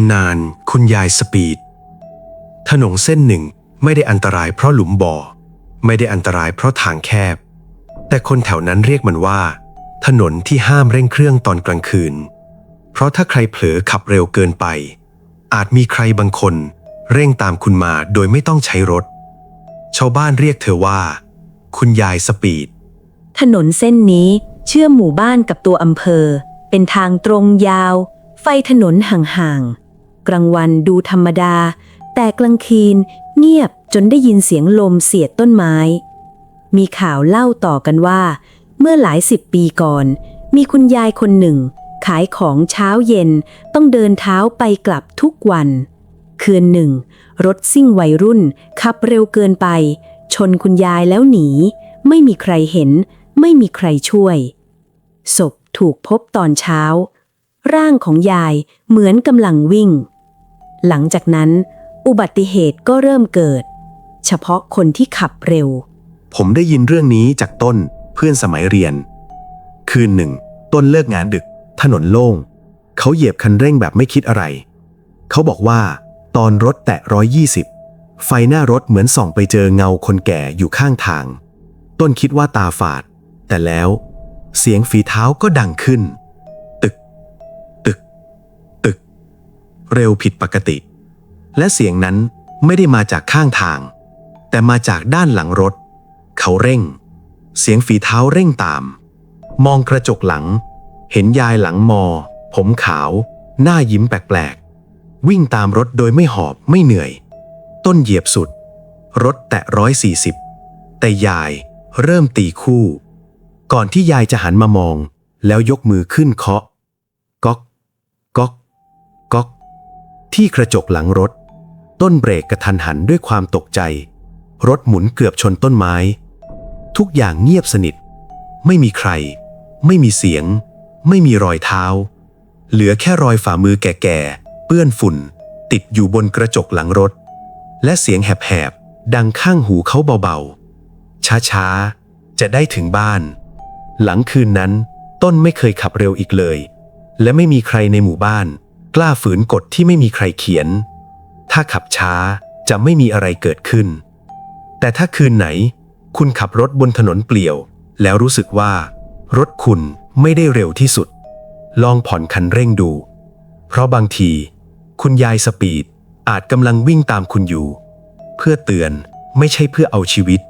ำนาน คุณยายสปีด ถนนเส้นหนึ่งไม่ได้อันตรายเพราะหลุมบ่อ ไม่ได้อันตรายเพราะทางแคบ แต่คนแถวนั้นเรียกมันว่า ถนนที่ห้ามเร่งเครื่องตอนกลางคืน เพราะถ้าใครเผลอขับเร็วเกินไป อาจมีใครบางคน เร่งตามคุณมาโดยไม่ต้องใช้รถ ชาวบ้านเรียกเธอว่า คุณยายสปีด ถนนเส้นนี้เชื่อมหมู่บ้านกับตัวอำเภอ เป็นทางตรงยาว ไฟถนนห่างๆ กลางวันดูธรรมดา แต่กลางคืนเงียบจนได้ยินเสียงลมเสียดต้นไม้ มีข่าวเล่าต่อกันว่า เมื่อหลายสิบปีก่อน มีคุณยายคนหนึ่ง ขายของเช้าเย็นต้องเดินเท้าไปกลับทุกวัน คืนหนึ่ง รถซิ่งวัยรุ่น ขับเร็วเกินไป ชนคุณยายแล้วหนี ไม่มีใครเห็น ไม่มีใครช่วย ศพถูกพบตอนเช้า ร่างของยายเหมือนกำลังวิ่ง หลังจากนั้น อุบัติเหตุก็เริ่มเกิด เฉพาะคนที่ขับเร็ว ผมได้ยินเรื่องนี้จากต้นเพื่อนสมัยเรียน คืนหนึ่ง ต้นเลิกงานดึก ถนนโล่ง เขาเหยียบคันเร่งแบบไม่คิดอะไร เขาบอกว่า ตอนรถแตะร้อยยี่สิบไฟหน้ารถเหมือนส่องไปเจอเงาคนแก่อยู่ข้างทาง ต้นคิดว่าตาฝาด แต่แล้ว เสียงฝีเท้าก็ดังขึ้น เร็วผิดปกติ และเสียงนั้นไม่ได้มาจากข้างทาง แต่มาจากด้านหลังรถ เขาเร่ง เสียงฝีเท้าเร่งตาม มองกระจกหลัง เห็นยายหลังมอ ผมขาว หน้ายิ้มแปลกๆ วิ่งตามรถโดยไม่หอบไม่เหนื่อย ต้นเหยียบสุด รถแตะร้อยสี่สิบแต่ยายเริ่มตีคู่ ก่อนที่ยายจะหันมามอง แล้วยกมือขึ้นเคาะ ที่กระจกหลังรถ ต้นเบรกกระทันหันด้วยความตกใจ รถหมุนเกือบชนต้นไม้ ทุกอย่างเงียบสนิท ไม่มีใคร ไม่มีเสียง ไม่มีรอยเท้า เหลือแค่รอยฝ่ามือแก่ๆ เปื้อนฝุ่น ติดอยู่บนกระจกหลังรถ และเสียงแหบๆ ดังข้างหูเขาเบาๆ ช้าๆ จะได้ถึงบ้าน หลังคืนนั้น ต้นไม่เคยขับเร็วอีกเลย และไม่มีใครในหมู่บ้าน กล้าฝืนกฎที่ไม่มีใครเขียน ถ้าขับช้าจะไม่มีอะไรเกิดขึ้น แต่ถ้าคืนไหน คุณขับรถบนถนนเปลี่ยว แล้วรู้สึกว่า รถคุณไม่ได้เร็วที่สุด ลองผ่อนคันเร่งดู เพราะบางที คุณยายสปีดอาจกำลังวิ่งตามคุณอยู่ เพื่อเตือนไม่ใช่เพื่อเอาชีวิต